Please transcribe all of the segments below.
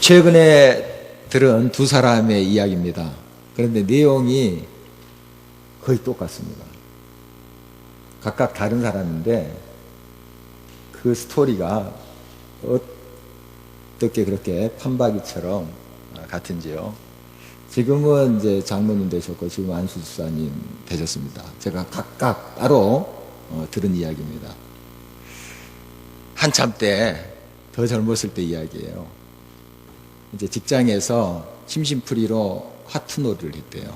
최근에 들은 두 사람의 이야기입니다. 그런데 내용이 거의 똑같습니다. 각각 다른 사람인데 그 스토리가 어떻게 그렇게 판박이처럼 같은지요. 지금은 이제 장모님 되셨고 지금 안수사님 되셨습니다. 제가 각각 따로 어, 들은 이야기입니다. 한참 때 더 젊었을 때 이야기예요. 이제 직장에서 심심풀이로 하트놀이를 했대요.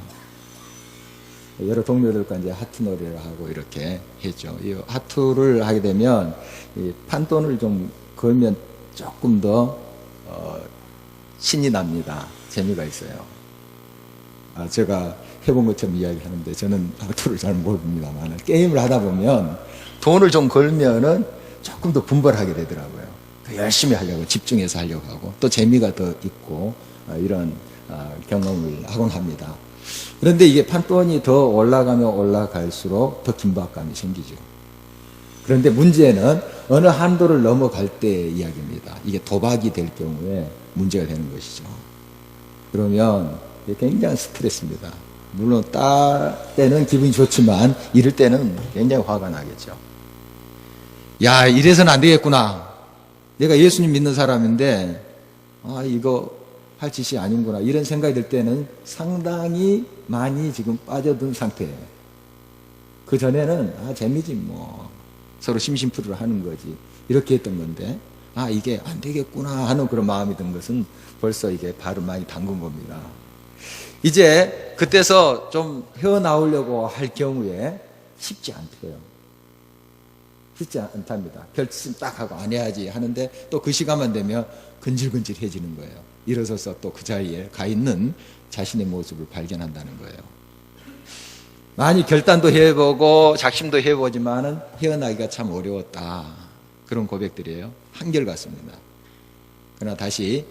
여러 동료들과 이제 하트놀이를 하고 이렇게 했죠. 이 하트를 하게 되면 이 판돈을 좀 걸면 조금 더 어, 신이 납니다. 재미가 있어요. 아, 제가 해본 것처럼 이야기하는데 저는 하트를 잘 모릅니다만 게임을 하다 보면 돈을 좀 걸면은 조금 더 분발하게 되더라고요. 더 열심히 하려고 집중해서 하려고 하고 또 재미가 더 있고 아, 이런 아, 경험을 하곤 합니다. 그런데 이게 판돈이 더 올라가면 올라갈수록 더 긴박감이 생기죠. 그런데 문제는 어느 한도를 넘어갈 때의 이야기입니다. 이게 도박이 될 경우에 문제가 되는 것이죠. 그러면 굉장히 스트레스입니다. 물론 딸 때는 기분이 좋지만 이럴 때는 굉장히 화가 나겠죠. 야, 이래서는 안 되겠구나. 내가 예수님 믿는 사람인데, 아, 이거 할 짓이 아닌구나. 이런 생각이 들 때는 상당히 많이 지금 빠져든 상태예요. 그 전에는, 아, 재미지 뭐. 서로 심심풀이를 하는 거지. 이렇게 했던 건데, 아, 이게 안 되겠구나 하는 그런 마음이 든 것은 벌써 이게 발을 많이 담근 겁니다. 이제 그때서 좀 헤어나오려고 할 경우에 쉽지 않대요. 쉽지 않답니다. 결심 딱 하고 안 해야지 하는데 또 그 시간만 되면 근질근질해지는 거예요. 일어서서 또 그 자리에 가 있는 자신의 모습을 발견한다는 거예요. 많이 결단도 해보고 작심도 해보지만은 헤어나기가 참 어려웠다. 그런 고백들이에요. 한결 같습니다. 그러나 다시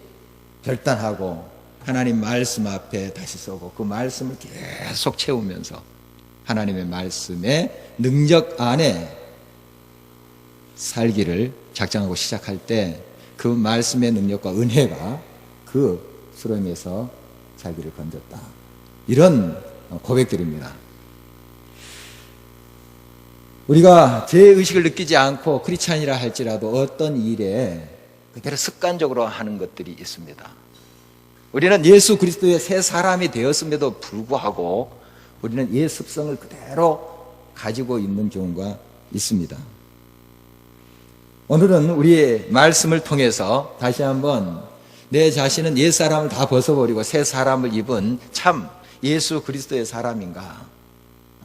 결단하고 하나님 말씀 앞에 다시 서고 그 말씀을 계속 채우면서 하나님의 말씀의 능력 안에 살기를 작정하고 시작할 때 그 말씀의 능력과 은혜가 그 수렁에서 자기를 건졌다. 이런 고백들입니다. 우리가 죄의식을 느끼지 않고 크리스찬이라 할지라도 어떤 일에 그대로 습관적으로 하는 것들이 있습니다. 우리는 예수 그리스도의 새 사람이 되었음에도 불구하고 우리는 옛 습성을 그대로 가지고 있는 경우가 있습니다. 오늘은 우리의 말씀을 통해서 다시 한번 내 자신은 옛 사람을 다 벗어버리고 새 사람을 입은 참 예수 그리스도의 사람인가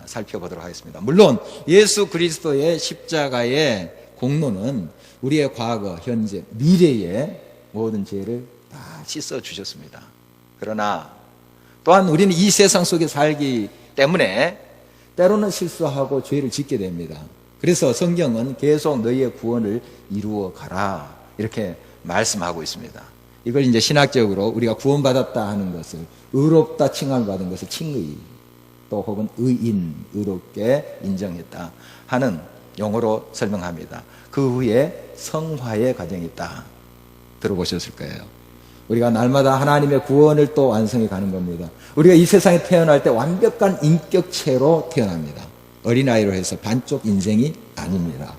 살펴보도록 하겠습니다. 물론 예수 그리스도의 십자가의 공로는 우리의 과거, 현재, 미래의 모든 죄를 다 씻어 주셨습니다. 그러나 또한 우리는 이 세상 속에 살기 때문에 때로는 실수하고 죄를 짓게 됩니다. 그래서 성경은 계속 너희의 구원을 이루어 가라. 이렇게 말씀하고 있습니다. 이걸 이제 신학적으로 우리가 구원받았다 하는 것을 의롭다 칭함을 받은 것을 칭의 또 혹은 의인, 의롭게 인정했다 하는 용어로 설명합니다. 그 후에 성화의 과정이 있다. 들어보셨을 거예요. 우리가 날마다 하나님의 구원을 또 완성해 가는 겁니다. 우리가 이 세상에 태어날 때 완벽한 인격체로 태어납니다. 어린아이로 해서 반쪽 인생이 아닙니다.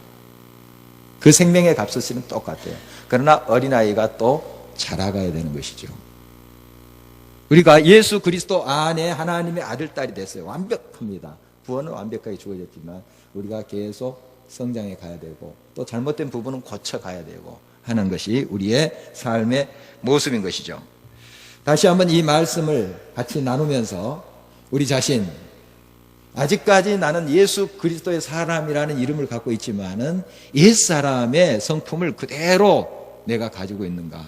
그 생명의 값어치는 똑같아요. 그러나 어린아이가 또 자라가야 되는 것이죠. 우리가 예수 그리스도 안에 하나님의 아들, 딸이 됐어요. 완벽합니다. 구원은 완벽하게 주어졌지만 우리가 계속 성장해 가야 되고 또 잘못된 부분은 고쳐 가야 되고 하는 것이 우리의 삶의 모습인 것이죠. 다시 한번 이 말씀을 같이 나누면서 우리 자신 아직까지 나는 예수 그리스도의 사람이라는 이름을 갖고 있지만은 옛 사람의 성품을 그대로 내가 가지고 있는가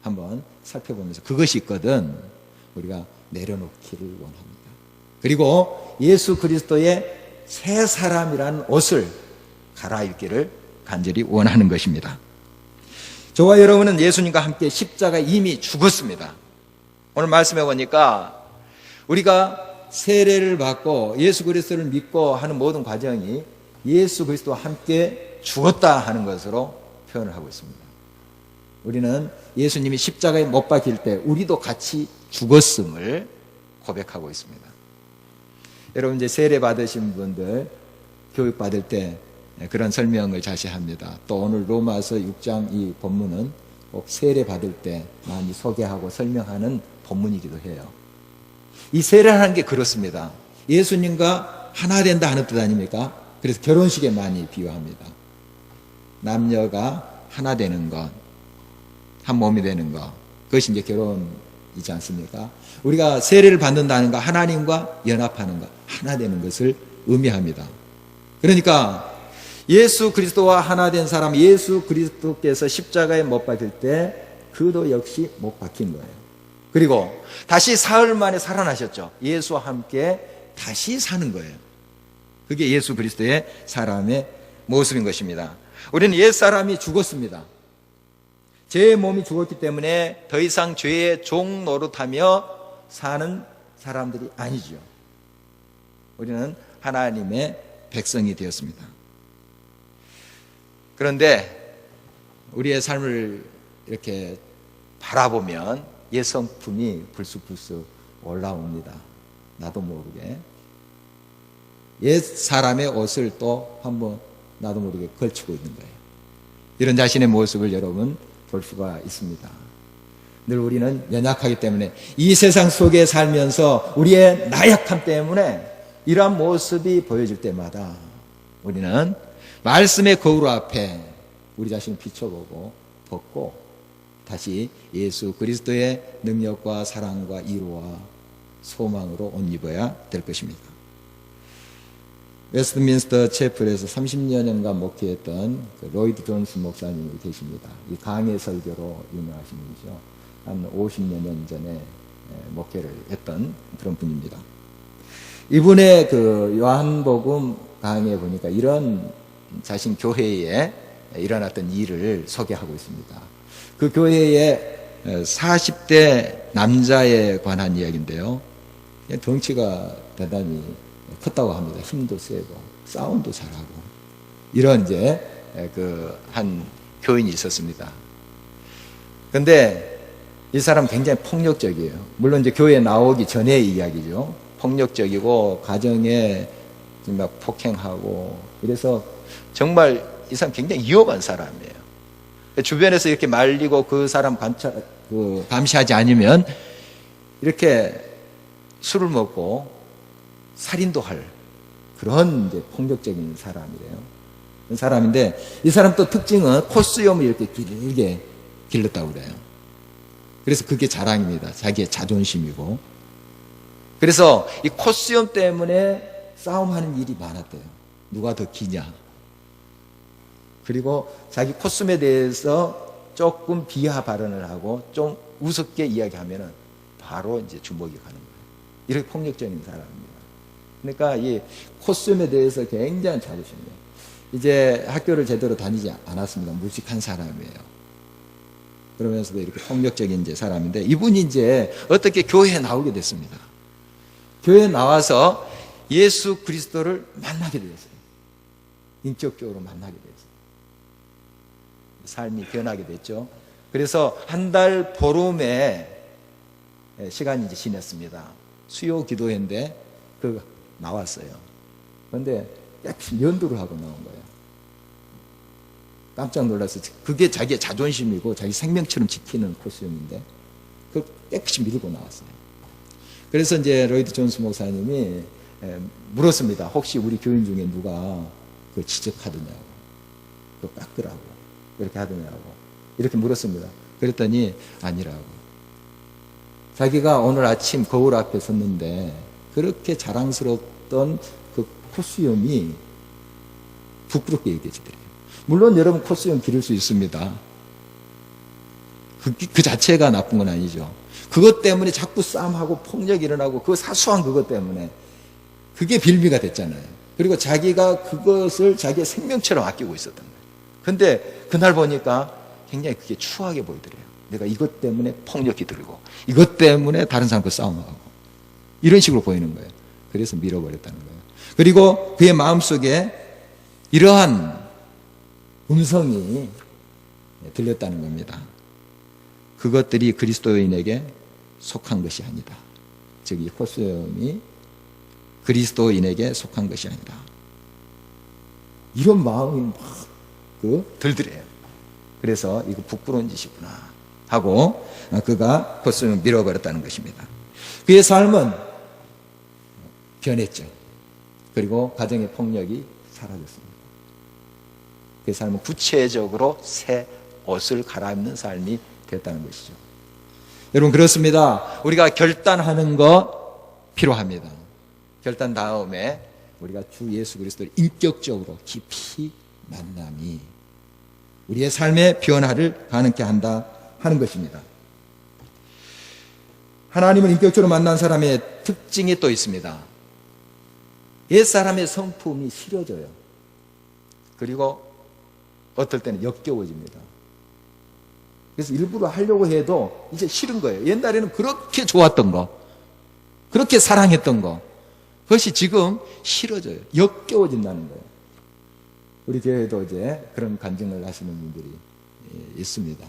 한번 살펴보면서 그것이 있거든 우리가 내려놓기를 원합니다. 그리고 예수 그리스도의 새 사람이라는 옷을 갈아입기를 간절히 원하는 것입니다. 저와 여러분은 예수님과 함께 십자가 이미 죽었습니다. 오늘 말씀해 보니까 우리가 세례를 받고 예수 그리스도를 믿고 하는 모든 과정이 예수 그리스도와 함께 죽었다 하는 것으로 표현을 하고 있습니다. 우리는 예수님이 십자가에 못 박힐 때 우리도 같이 죽었음을 고백하고 있습니다. 여러분 이제 세례 받으신 분들 교육 받을 때 그런 설명을 자세합니다. 또 오늘 로마서 6장 이 본문은 꼭 세례 받을 때 많이 소개하고 설명하는 본문이기도 해요. 이 세례라는 게 그렇습니다. 예수님과 하나 된다 하는 뜻 아닙니까? 그래서 결혼식에 많이 비유합니다. 남녀가 하나 되는 것, 한 몸이 되는 것, 그것이 이제 결혼이지 않습니까? 우리가 세례를 받는다는 것, 하나님과 연합하는 것, 하나 되는 것을 의미합니다. 그러니까 예수 그리스도와 하나 된 사람, 예수 그리스도께서 십자가에 못 박힐 때 그도 역시 못 박힌 거예요. 그리고 다시 사흘 만에 살아나셨죠. 예수와 함께 다시 사는 거예요. 그게 예수 그리스도의 사람의 모습인 것입니다. 우리는 옛 사람이 죽었습니다. 제 몸이 죽었기 때문에 더 이상 죄의 종 노릇하며 사는 사람들이 아니죠. 우리는 하나님의 백성이 되었습니다. 그런데 우리의 삶을 이렇게 바라보면 옛 성품이 불쑥불쑥 올라옵니다. 나도 모르게. 옛 사람의 옷을 또 한번 나도 모르게 걸치고 있는 거예요. 이런 자신의 모습을 여러분 볼 수가 있습니다. 늘 우리는 연약하기 때문에 이 세상 속에 살면서 우리의 나약함 때문에 이러한 모습이 보여질 때마다 우리는 말씀의 거울 앞에 우리 자신을 비춰보고 벗고 다시 예수 그리스도의 능력과 사랑과 이로와 소망으로 옷 입어야 될 것입니다. 웨스트민스터 채플에서 30년간 목회했던 그 로이드 존스 목사님이 계십니다. 이 강의 설교로 유명하신 분이죠. 한 50여 년 전에 목회를 했던 그런 분입니다. 이분의 그 요한복음 강의에 보니까 이런 자신 교회에 일어났던 일을 소개하고 있습니다. 그 교회의 40대 남자에 관한 이야기인데요. 덩치가 대단히 컸다고 합니다. 힘도 세고 싸움도 잘하고 이런 이제 그 한 교인이 있었습니다. 근데 이 사람 굉장히 폭력적이에요. 물론 이제 교회 나오기 전의 이야기죠. 폭력적이고 가정에 막 폭행하고 이래서 정말 이 사람 굉장히 위험한 사람이에요. 주변에서 이렇게 말리고 그 사람 관찰, 그 감시하지 않으면 이렇게 술을 먹고 살인도 할 그런 이제 폭력적인 사람이래요. 그 사람인데 이 사람 또 특징은 코수염을 이렇게 길게 길렀다고 그래요. 그래서 그게 자랑입니다. 자기의 자존심이고. 그래서 이 코수염 때문에 싸움하는 일이 많았대요. 누가 더 기냐. 그리고 자기 코스에 대해서 조금 비하 발언을 하고 좀 우습게 이야기하면은 바로 이제 주먹이 가는 거예요. 이렇게 폭력적인 사람입니다. 그러니까 이 코스에 대해서 굉장히 자부심이에요. 이제 학교를 제대로 다니지 않았습니다. 무식한 사람이에요. 그러면서도 이렇게 폭력적인 이제 사람인데 이분이 이제 어떻게 교회에 나오게 됐습니다. 교회에 나와서 예수 그리스도를 만나게 되었어요. 인격적으로 만나게 되었어요. 삶이 변하게 됐죠. 그래서 한 달 보름의 시간이 이제 지났습니다. 수요 기도회인데 그 나왔어요. 그런데 연두를 하고 나온 거예요. 깜짝 놀라서 그게 자기의 자존심이고 자기 생명처럼 지키는 코스염인데 그걸 깨끗이 밀고 나왔어요. 그래서 이제 로이드 존스 목사님이 물었습니다. 혹시 우리 교인 중에 누가 그 지적하더냐고, 그 깎으라고, 이렇게 하더냐고, 이렇게 물었습니다. 그랬더니 아니라고. 자기가 오늘 아침 거울 앞에 섰는데 그렇게 자랑스러웠던 그 코수염이 부끄럽게 얘기해주더래요. 물론 여러분 코수염 기를 수 있습니다. 그, 그 자체가 나쁜 건 아니죠. 그것 때문에 자꾸 싸움하고 폭력이 일어나고 그 사소한 그것 때문에 그게 빌미가 됐잖아요. 그리고 자기가 그것을 자기의 생명처럼 아끼고 있었던 거예요. 근데 그날 보니까 굉장히 그게 추하게 보이더래요. 내가 이것 때문에 폭력이 들고 이것 때문에 다른 사람과 싸움하고 이런 식으로 보이는 거예요. 그래서 밀어버렸다는 거예요. 그리고 그의 마음속에 이러한 음성이 들렸다는 겁니다. 그것들이 그리스도인에게 속한 것이 아니다. 즉, 이 코스염이 그리스도인에게 속한 것이 아니다. 이런 마음이 막, 그, 들더래요. 그래서 이거 부끄러운 짓이구나. 하고, 그가 코스염을 밀어버렸다는 것입니다. 그의 삶은 변했죠. 그리고 가정의 폭력이 사라졌습니다. 그의 삶은 구체적으로 새 옷을 갈아입는 삶이 됐다는 것이죠. 여러분 그렇습니다. 우리가 결단하는 거 필요합니다. 결단 다음에 우리가 주 예수 그리스도를 인격적으로 깊이 만남이 우리의 삶의 변화를 가능케 한다 하는 것입니다. 하나님을 인격적으로 만난 사람의 특징이 또 있습니다. 옛 사람의 성품이 싫어져요. 그리고 어떨 때는 역겨워집니다. 그래서 일부러 하려고 해도 이제 싫은 거예요. 옛날에는 그렇게 좋았던 거, 그렇게 사랑했던 거, 그것이 지금 싫어져요. 역겨워진다는 거예요. 우리 교회도 이제 그런 간증을 하시는 분들이 예, 있습니다.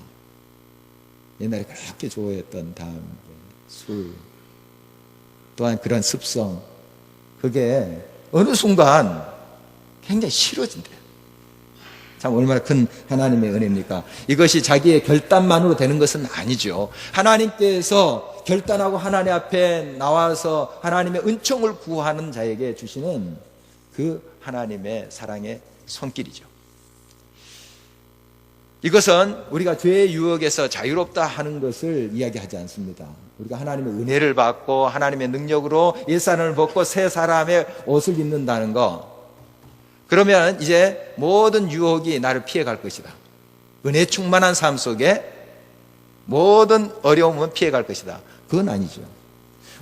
옛날에 그렇게 좋아했던 담배, 술, 또한 그런 습성, 그게 어느 순간 굉장히 싫어진대요. 참 얼마나 큰 하나님의 은혜입니까? 이것이 자기의 결단만으로 되는 것은 아니죠. 하나님께서 결단하고 하나님 앞에 나와서 하나님의 은총을 구하는 자에게 주시는 그 하나님의 사랑의 손길이죠. 이것은 우리가 죄의 유혹에서 자유롭다 하는 것을 이야기하지 않습니다. 우리가 하나님의 은혜를 받고 하나님의 능력으로 옛사람을 벗고 새 사람의 옷을 입는다는 거. 그러면 이제 모든 유혹이 나를 피해 갈 것이다. 은혜 충만한 삶 속에 모든 어려움은 피해 갈 것이다. 그건 아니죠.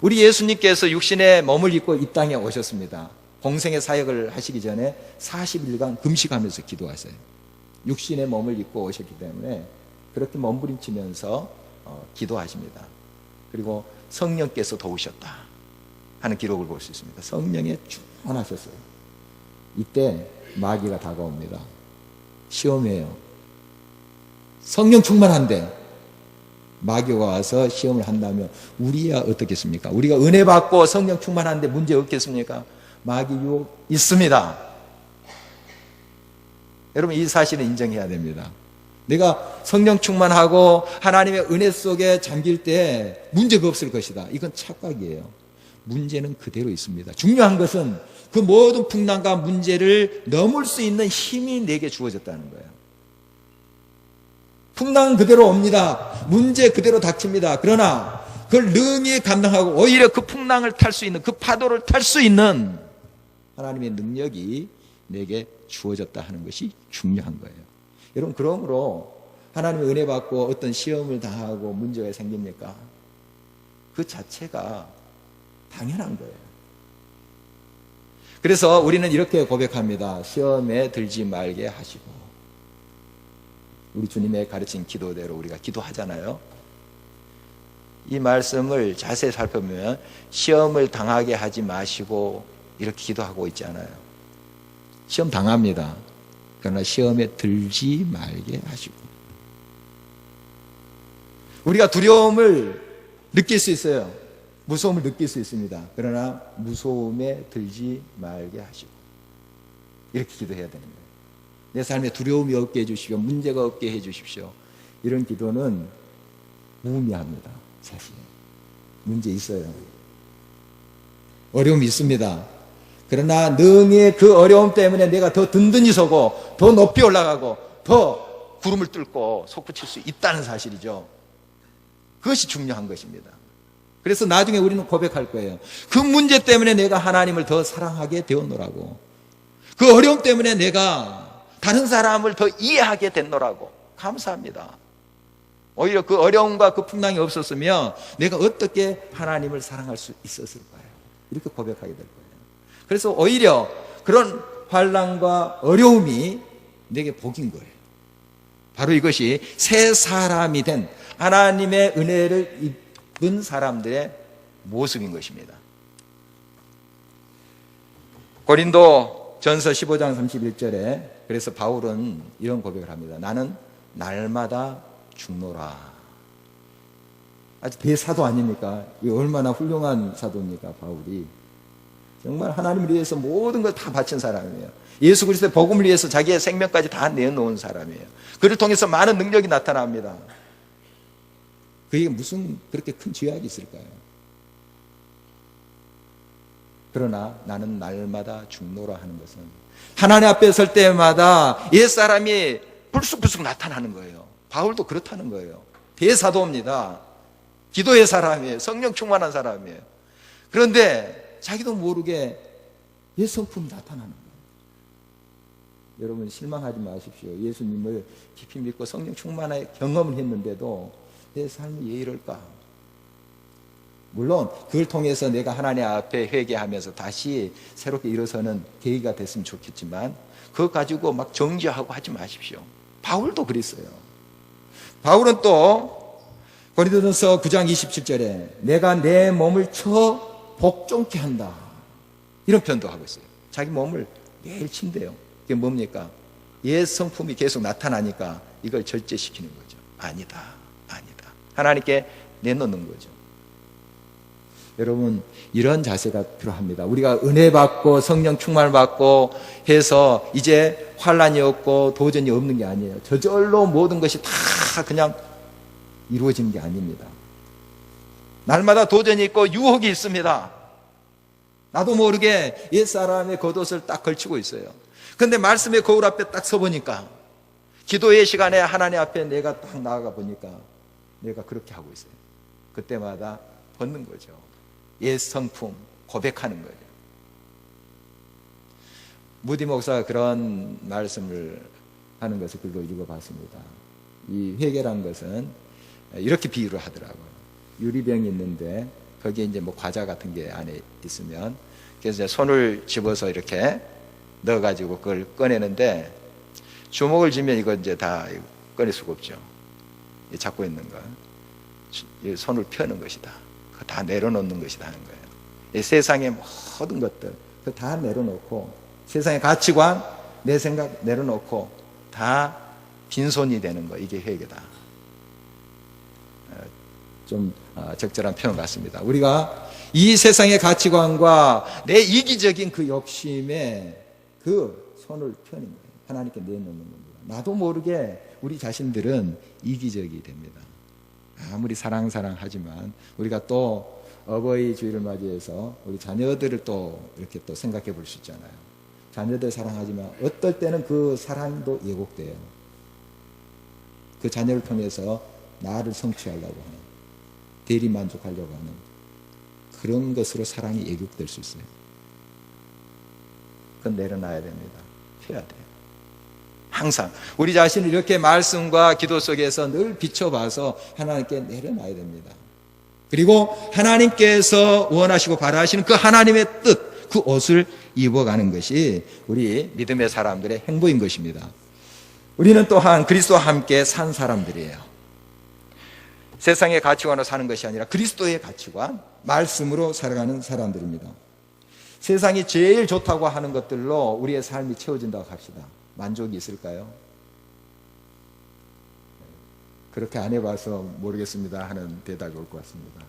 우리 예수님께서 육신의 몸을 입고 이 땅에 오셨습니다. 공생의 사역을 하시기 전에 40일간 금식하면서 기도하세요. 육신의 몸을 입고 오셨기 때문에 그렇게 몸부림치면서 어, 기도하십니다. 그리고 성령께서 도우셨다 하는 기록을 볼 수 있습니다. 성령에 충만하셨어요. 이때 마귀가 다가옵니다. 시험이에요. 성령 충만한데 마귀가 와서 시험을 한다면 우리야 어떻겠습니까? 우리가 은혜 받고 성령 충만한데 문제 없겠습니까? 마귀 유혹 있습니다. 여러분 이 사실을 인정해야 됩니다. 내가 성령 충만하고 하나님의 은혜 속에 잠길 때 문제가 없을 것이다. 이건 착각이에요. 문제는 그대로 있습니다. 중요한 것은 그 모든 풍랑과 문제를 넘을 수 있는 힘이 내게 주어졌다는 거예요. 풍랑은 그대로 옵니다. 문제 그대로 닥칩니다. 그러나 그걸 능히 감당하고 오히려 그 풍랑을 탈 수 있는 그 파도를 탈 수 있는 하나님의 능력이 내게 주어졌다 하는 것이 중요한 거예요. 여러분 그러므로 하나님의 은혜 받고 어떤 시험을 당하고 문제가 생깁니까? 그 자체가 당연한 거예요. 그래서 우리는 이렇게 고백합니다. 시험에 들지 말게 하시고 우리 주님의 가르친 기도대로 우리가 기도하잖아요. 이 말씀을 자세히 살펴보면 시험을 당하게 하지 마시고 이렇게 기도하고 있지 않아요. 시험 당합니다. 그러나 시험에 들지 말게 하시고. 우리가 두려움을 느낄 수 있어요. 무서움을 느낄 수 있습니다. 그러나 무서움에 들지 말게 하시고. 이렇게 기도해야 되는 거예요. 내 삶에 두려움이 없게 해주십시오. 문제가 없게 해주십시오. 이런 기도는 무의미합니다. 사실. 문제 있어요. 어려움이 있습니다. 그러나 능히 그 어려움 때문에 내가 더 든든히 서고 더 높이 올라가고 더 구름을 뚫고 솟구칠 수 있다는 사실이죠. 그것이 중요한 것입니다. 그래서 나중에 우리는 고백할 거예요. 그 문제 때문에 내가 하나님을 더 사랑하게 되었노라고. 그 어려움 때문에 내가 다른 사람을 더 이해하게 됐노라고. 감사합니다. 오히려 그 어려움과 그 풍랑이 없었으면 내가 어떻게 하나님을 사랑할 수 있었을까요? 이렇게 고백하게 될 거예요. 그래서 오히려 그런 환란과 어려움이 내게 복인 거예요. 바로 이것이 새 사람이 된 하나님의 은혜를 입은 사람들의 모습인 것입니다. 고린도 전서 15장 31절에 그래서 바울은 이런 고백을 합니다. 나는 날마다 죽노라. 아주 대사도 아닙니까? 이 얼마나 훌륭한 사도입니까, 바울이. 정말 하나님을 위해서 모든 걸 다 바친 사람이에요. 예수 그리스도의 복음을 위해서 자기의 생명까지 다 내놓은 사람이에요. 그를 통해서 많은 능력이 나타납니다. 그게 무슨 그렇게 큰 죄악이 있을까요? 그러나 나는 날마다 죽노라 하는 것은 하나님 앞에 설 때마다 옛사람이 불쑥불쑥 나타나는 거예요. 바울도 그렇다는 거예요. 대사도입니다. 기도의 사람이에요. 성령 충만한 사람이에요. 그런데 자기도 모르게 옛 성품이 나타나는 거예요. 여러분 실망하지 마십시오. 예수님을 깊이 믿고 성령 충만한 경험을 했는데도 내 삶이 왜 이럴까? 물론 그걸 통해서 내가 하나님 앞에 회개하면서 다시 새롭게 일어서는 계기가 됐으면 좋겠지만 그거 가지고 막 정죄하고 하지 마십시오. 바울도 그랬어요. 바울은 또 고린도전서 9장 27절에 내가 내 몸을 쳐 복종케 한다. 이런 표현도 하고 있어요. 자기 몸을 매일 친대요. 그게 뭡니까? 옛 성품이 계속 나타나니까 이걸 절제시키는 거죠. 아니다. 아니다. 하나님께 내놓는 거죠. 여러분 이런 자세가 필요합니다. 우리가 은혜 받고 성령 충만을 받고 해서 이제 환란이 없고 도전이 없는 게 아니에요. 저절로 모든 것이 다 그냥 이루어지는 게 아닙니다. 날마다 도전이 있고 유혹이 있습니다. 나도 모르게 옛 사람의 겉옷을 딱 걸치고 있어요. 근데 말씀의 거울 앞에 딱 서보니까 기도의 시간에 하나님 앞에 내가 딱 나아가 보니까 내가 그렇게 하고 있어요. 그때마다 벗는 거죠. 옛 성품 고백하는 거예요. 무디 목사가 그런 말씀을 하는 것을 그걸 읽어봤습니다. 이 회개란 것은 이렇게 비유를 하더라고요. 유리병이 있는데 거기에 이제 뭐 과자 같은 게 안에 있으면 그래서 손을 집어서 이렇게 넣어가지고 그걸 꺼내는데 주먹을 쥐면 이거 이제 다 꺼낼 수가 없죠. 이 잡고 있는 거. 이 손을 펴는 것이다. 다 내려놓는 것이다 하는 거예요. 이 세상의 모든 것들 다 내려놓고 세상의 가치관 내 생각 내려놓고 다 빈손이 되는 거 이게 회개다. 어, 좀 어, 적절한 표현 같습니다. 우리가 이 세상의 가치관과 내 이기적인 그 욕심에 그 손을 펴는 거예요. 하나님께 내놓는 겁니다. 나도 모르게 우리 자신들은 이기적이 됩니다. 아무리 사랑 사랑 하지만 우리가 또 어버이 주일을 맞이해서 우리 자녀들을 또 이렇게 또 생각해 볼 수 있잖아요. 자녀들 사랑하지만 어떨 때는 그 사랑도 예곡돼요. 그 자녀를 통해서 나를 성취하려고 하는 대리 만족하려고 하는 그런 것으로 사랑이 예국될 수 있어요. 그건 내려놔야 됩니다. 해야 돼요. 항상 우리 자신을 이렇게 말씀과 기도 속에서 늘 비춰봐서 하나님께 내려놔야 됩니다. 그리고 하나님께서 원하시고 바라시는 그 하나님의 뜻, 그 옷을 입어가는 것이 우리 믿음의 사람들의 행보인 것입니다. 우리는 또한 그리스도와 함께 산 사람들이에요. 세상의 가치관으로 사는 것이 아니라 그리스도의 가치관, 말씀으로 살아가는 사람들입니다. 세상이 제일 좋다고 하는 것들로 우리의 삶이 채워진다고 합시다. 만족이 있을까요? 그렇게 안 해봐서 모르겠습니다 하는 대답이 올 것 같습니다.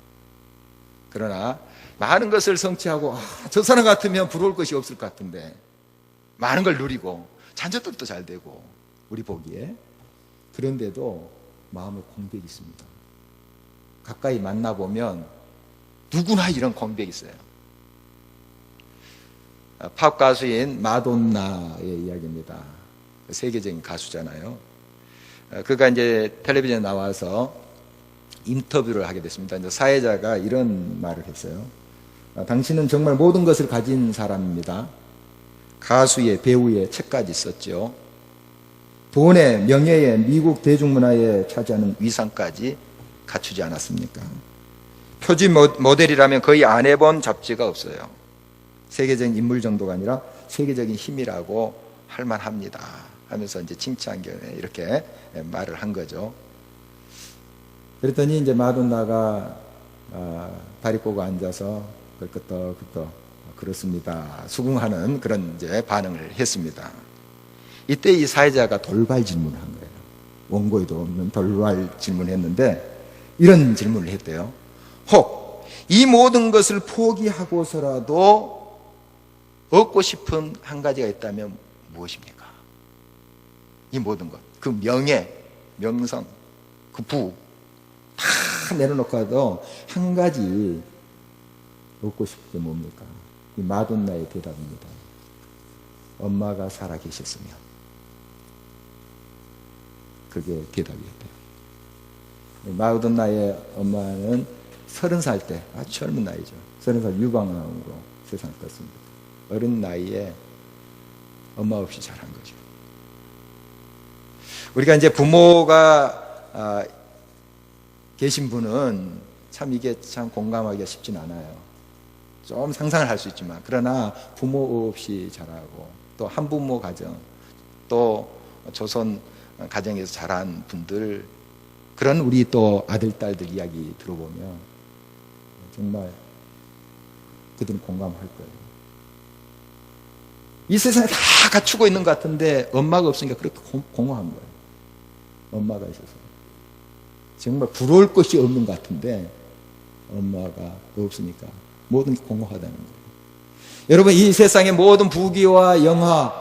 그러나 많은 것을 성취하고 아, 저 사람 같으면 부러울 것이 없을 것 같은데 많은 걸 누리고 자녀들도 잘 되고 우리 보기에 그런데도 마음에 공백이 있습니다. 가까이 만나보면 누구나 이런 공백이 있어요. 팝 가수인 마돈나의 이야기입니다. 세계적인 가수잖아요. 그가 이제 텔레비전에 나와서 인터뷰를 하게 됐습니다. 이제 사회자가 이런 말을 했어요. 당신은 정말 모든 것을 가진 사람입니다. 가수의, 배우의 책까지 썼죠. 돈의, 명예의, 미국 대중문화에 차지하는 위상까지 갖추지 않았습니까? 표지 모델이라면 거의 안 해본 잡지가 없어요. 세계적인 인물 정도가 아니라 세계적인 힘이라고 할 만합니다. 하면서 이제 칭찬견에 이렇게 말을 한 거죠. 그랬더니 이제 마돈나가 어, 다리 꼬고 앉아서 끄떡끄떡 그렇습니다. 수긍하는 그런 이제 반응을 했습니다. 이때 이 사회자가 돌발 질문을 한 거예요. 원고에도 없는 돌발 질문을 했는데 이런 질문을 했대요. 혹 이 모든 것을 포기하고서라도 얻고 싶은 한 가지가 있다면 무엇입니까? 이 모든 것. 그 명예, 명성, 그 부, 다 내려놓고도 한 가지 얻고 싶은 게 뭡니까? 이 마돈나의 대답입니다. 엄마가 살아 계셨으면. 그게 대답이었대요. 마돈나의 엄마는 서른 살 때, 아주 젊은 나이죠. 서른 살 유방암으로 세상을 떴습니다. 어린 나이에 엄마 없이 자란 거죠. 우리가 이제 부모가 아, 계신 분은 참 이게 참 공감하기가 쉽진 않아요. 좀 상상을 할 수 있지만 그러나 부모 없이 자라고 또 한부모 가정 또 조선 가정에서 자란 분들 그런 우리 또 아들 딸들 이야기 들어보면 정말 그들은 공감할 거예요. 이 세상에 다 갖추고 있는 것 같은데 엄마가 없으니까 그렇게 공- 공허한 거예요. 엄마가 있어서. 정말 부러울 것이 없는 것 같은데 엄마가 없으니까 모든 게 공허하다는 거예요. 여러분 이 세상에 모든 부귀와 영화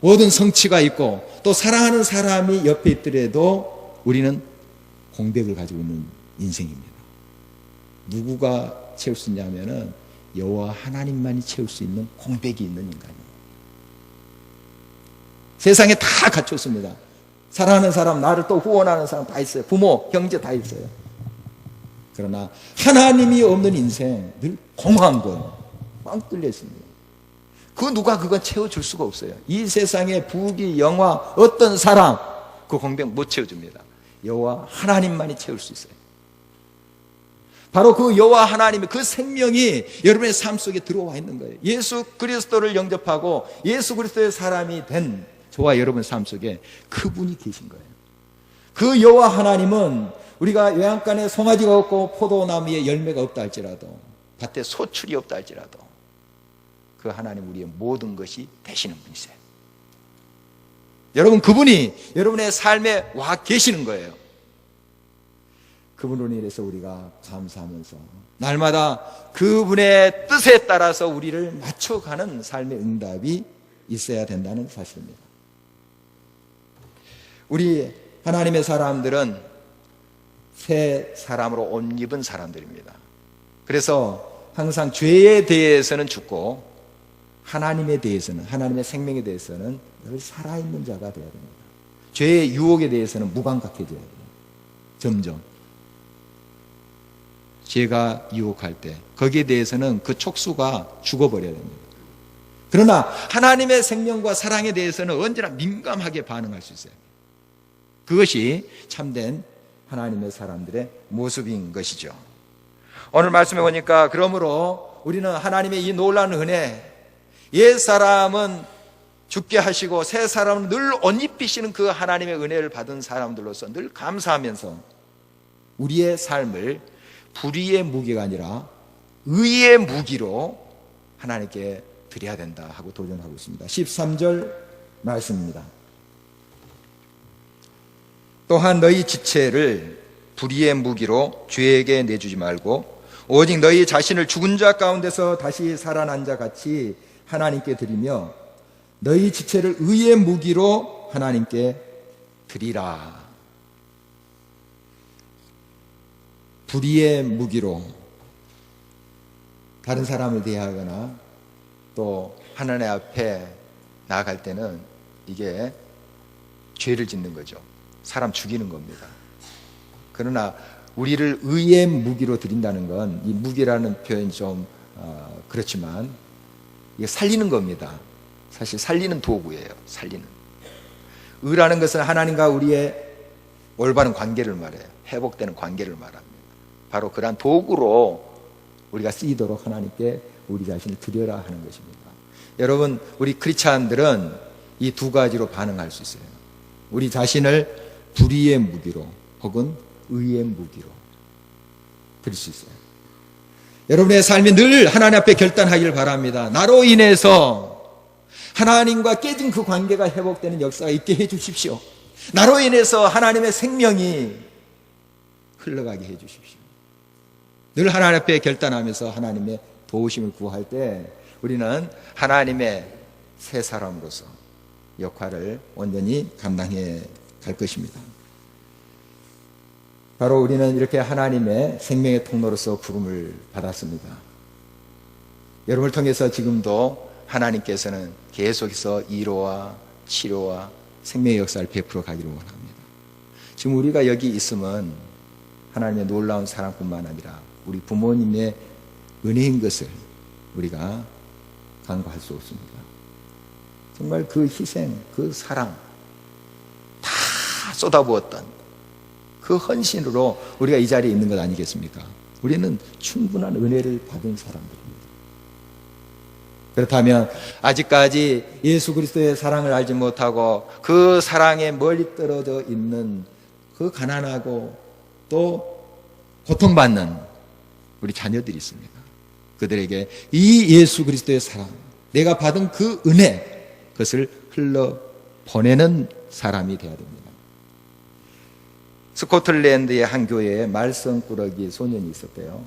모든 성취가 있고 또 사랑하는 사람이 옆에 있더라도 우리는 공백을 가지고 있는 인생입니다. 누구가 채울 수 있냐면은 여호와 하나님만이 채울 수 있는 공백이 있는 인간이에요. 세상에 다 갖췄습니다. 사랑하는 사람, 나를 또 후원하는 사람 다 있어요. 부모, 형제 다 있어요. 그러나 하나님이 없는 인생 늘 공허한 거예요. 뻥 뚫려 있습니다. 그 누가 그건 채워줄 수가 없어요. 이 세상의 부귀, 영화, 어떤 사람 그 공백 못 채워줍니다. 여호와 하나님만이 채울 수 있어요. 바로 그 여호와 하나님의 그 생명이 여러분의 삶 속에 들어와 있는 거예요. 예수 그리스도를 영접하고 예수 그리스도의 사람이 된 저와 여러분 삶 속에 그분이 계신 거예요. 그 여호와 하나님은 우리가 외양간에 송아지가 없고 포도나무에 열매가 없다 할지라도 밭에 소출이 없다 할지라도 그 하나님 우리의 모든 것이 되시는 분이세요. 여러분 그분이 여러분의 삶에 와 계시는 거예요. 그분으로 인해서 우리가 감사하면서 날마다 그분의 뜻에 따라서 우리를 맞춰가는 삶의 응답이 있어야 된다는 사실입니다. 우리 하나님의 사람들은 새 사람으로 옷 입은 사람들입니다. 그래서 항상 죄에 대해서는 죽고 하나님에 대해서는 하나님의 생명에 대해서는 늘 살아있는 자가 되어야 됩니다. 죄의 유혹에 대해서는 무감각해져야 돼요. 점점 죄가 유혹할 때 거기에 대해서는 그 촉수가 죽어버려야 됩니다. 그러나 하나님의 생명과 사랑에 대해서는 언제나 민감하게 반응할 수 있어요. 그것이 참된 하나님의 사람들의 모습인 것이죠. 오늘 말씀해 보니까 그러므로 우리는 하나님의 이 놀라운 은혜, 옛 사람은 죽게 하시고 새 사람은 늘옷 입히시는 그 하나님의 은혜를 받은 사람들로서 늘 감사하면서 우리의 삶을 불의의 무기가 아니라 의의 무기로 하나님께 드려야 된다 하고 도전하고 있습니다. 13절 말씀입니다. 또한 너희 지체를 불의의 무기로 죄에게 내주지 말고 오직 너희 자신을 죽은 자 가운데서 다시 살아난 자 같이 하나님께 드리며 너희 지체를 의의 무기로 하나님께 드리라. 불의의 무기로 다른 사람을 대하거나 또 하나님 앞에 나아갈 때는 이게 죄를 짓는 거죠. 사람 죽이는 겁니다. 그러나 우리를 의의 무기로 드린다는 건 이 무기라는 표현이 좀 어, 그렇지만 이게 살리는 겁니다. 사실 살리는 도구예요. 살리는. 의라는 것은 하나님과 우리의 올바른 관계를 말해요. 회복되는 관계를 말합니다. 바로 그러한 도구로 우리가 쓰이도록 하나님께 우리 자신을 드려라 하는 것입니다. 여러분, 우리 크리스찬들은 이 두 가지로 반응할 수 있어요. 우리 자신을 불의의 무기로 혹은 의의 무기로 드릴 수 있어요. 여러분의 삶이 늘 하나님 앞에 결단하기를 바랍니다. 나로 인해서 하나님과 깨진 그 관계가 회복되는 역사가 있게 해 주십시오. 나로 인해서 하나님의 생명이 흘러가게 해 주십시오. 늘 하나님 앞에 결단하면서 하나님의 도우심을 구할 때 우리는 하나님의 새 사람으로서 역할을 온전히 감당해 갈 것입니다. 바로 우리는 이렇게 하나님의 생명의 통로로서 부름을 받았습니다. 여러분을 통해서 지금도 하나님께서는 계속해서 이로와 치료와 생명의 역사를 베풀어 가기를 원합니다. 지금 우리가 여기 있으면 하나님의 놀라운 사랑뿐만 아니라 우리 부모님의 은혜인 것을 우리가 간과할 수 없습니다. 정말 그 희생, 그 사랑 다 쏟아부었던 그 헌신으로 우리가 이 자리에 있는 것 아니겠습니까? 우리는 충분한 은혜를 받은 사람들입니다. 그렇다면 아직까지 예수 그리스도의 사랑을 알지 못하고 그 사랑에 멀리 떨어져 있는 그 가난하고 또 고통받는 우리 자녀들이 있습니다. 그들에게 이 예수 그리스도의 사랑, 내가 받은 그 은혜, 그것을 흘러 보내는 사람이 되어야 됩니다. 스코틀랜드의 한 교회에 말썽꾸러기 소년이 있었대요.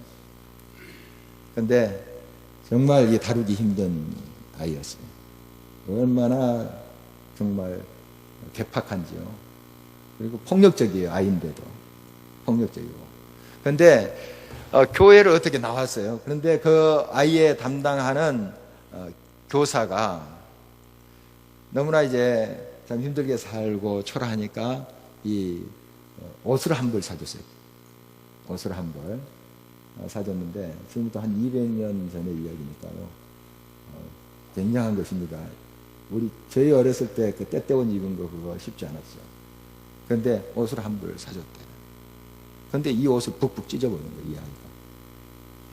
근데 정말 이 다루기 힘든 아이였어요. 얼마나 정말 개팍한지요. 그리고 폭력적이에요, 아이인데도. 폭력적이고. 근데 어, 교회를 어떻게 나왔어요. 그런데 그 아이의 담당하는 어, 교사가 너무나 이제 참 힘들게 살고 초라하니까 이 어, 옷을 한 벌 사줬어요. 옷을 한 벌. 어, 사줬는데 지금부터 한 200년 전의 이야기니까요. 어, 굉장한 것입니다. 우리 저희 어렸을 때 그 때때옷 입은 거 그거 쉽지 않았죠. 그런데 옷을 한 벌 사줬대. 그런데 이 옷을 북북 찢어버린 거예요, 이 아이가.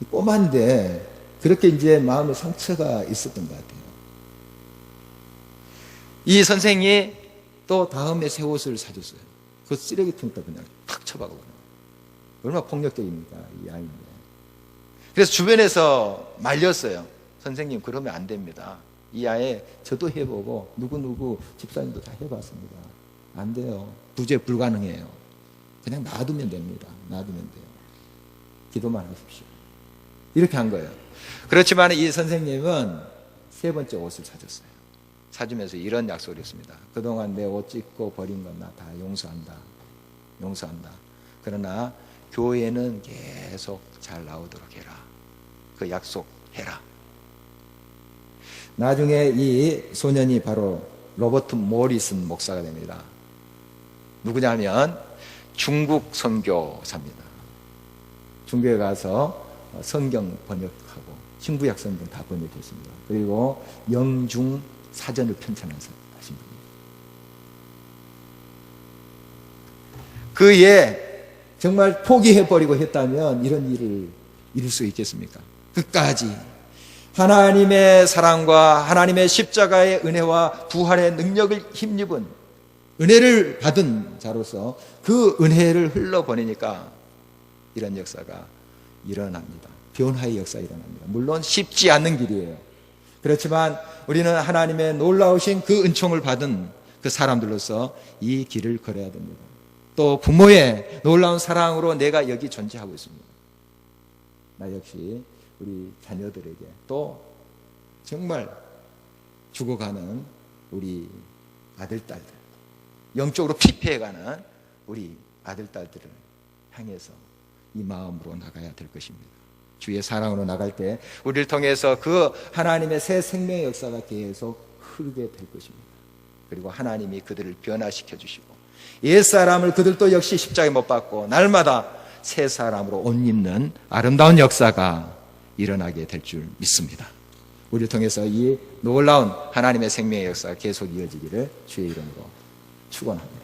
이 꼬만데 그렇게 이제 마음에 상처가 있었던 것 같아요. 이 선생이 또 다음에 새 옷을 사줬어요. 그 쓰레기통에다 그냥 탁 쳐박아 버려요. 얼마나 폭력적입니까, 이 아이인데. 그래서 주변에서 말렸어요. 선생님, 그러면 안 됩니다. 이 아이 저도 해보고 누구누구 집사님도 다 해봤습니다. 안 돼요. 부재 불가능해요. 그냥 놔두면 됩니다. 놔두면 돼요. 기도만 하십시오. 이렇게 한 거예요. 그렇지만 이 선생님은 세 번째 옷을 사줬어요. 사주면서 이런 약속을 했습니다. 그동안 내 옷 찢고 버린 건 나 다 용서한다. 용서한다. 그러나 교회는 계속 잘 나오도록 해라. 그 약속해라. 나중에 이 소년이 바로 로버트 모리슨 목사가 됩니다. 누구냐면 중국 선교사입니다. 중국에 가서 성경 번역하고 신구약 성경 다 번역했습니다. 그리고 영중 사전을 편찬한 하신 분입니다. 그에 정말 포기해버리고 했다면 이런 일을 이룰 수 있겠습니까? 끝까지 하나님의 사랑과 하나님의 십자가의 은혜와 부활의 능력을 힘입은 은혜를 받은 자로서 그 은혜를 흘러보내니까 이런 역사가 일어납니다. 변화의 역사 일어납니다. 물론 쉽지 않는 길이에요. 그렇지만 우리는 하나님의 놀라우신 그 은총을 받은 그 사람들로서 이 길을 걸어야 됩니다. 또 부모의 놀라운 사랑으로 내가 여기 존재하고 있습니다. 나 역시 우리 자녀들에게 또 정말 죽어가는 우리 아들, 딸들, 영적으로 피폐해가는 우리 아들, 딸들을 향해서 이 마음으로 나가야 될 것입니다. 주의 사랑으로 나갈 때 우리를 통해서 그 하나님의 새 생명의 역사가 계속 흐르게 될 것입니다. 그리고 하나님이 그들을 변화시켜 주시고 옛 사람을 그들도 역시 십자가에 못 박고 날마다 새 사람으로 옷 입는 아름다운 역사가 일어나게 될 줄 믿습니다. 우리를 통해서 이 놀라운 하나님의 생명의 역사가 계속 이어지기를 주의 이름으로 축원합니다.